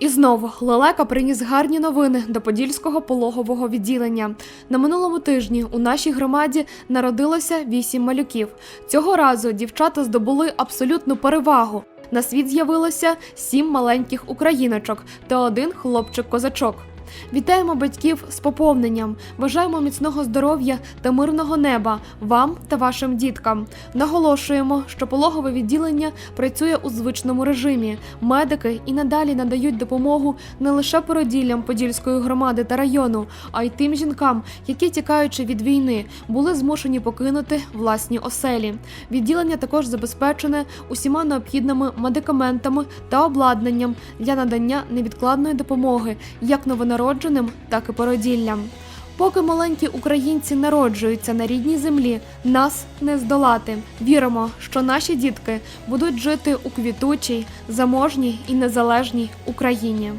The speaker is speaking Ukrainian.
І знову лелека приніс гарні новини до подільського пологового відділення. На минулому тижні у нашій громаді народилося вісім малюків. Цього разу дівчата здобули абсолютну перевагу. На світ з'явилося сім маленьких україночок та один хлопчик-козачок. Вітаємо батьків з поповненням, бажаємо міцного здоров'я та мирного неба вам та вашим діткам. Наголошуємо, що пологове відділення працює у звичному режимі. Медики і надалі надають допомогу не лише породіллям Подільської громади та району, а й тим жінкам, які, тікаючи від війни, були змушені покинути власні оселі. Відділення також забезпечене усіма необхідними медикаментами та обладнанням для надання невідкладної допомоги як новонародженим, так і породіллям. Поки маленькі українці народжуються на рідній землі, нас не здолати. Віримо, що наші дітки будуть жити у квітучій, заможній і незалежній Україні.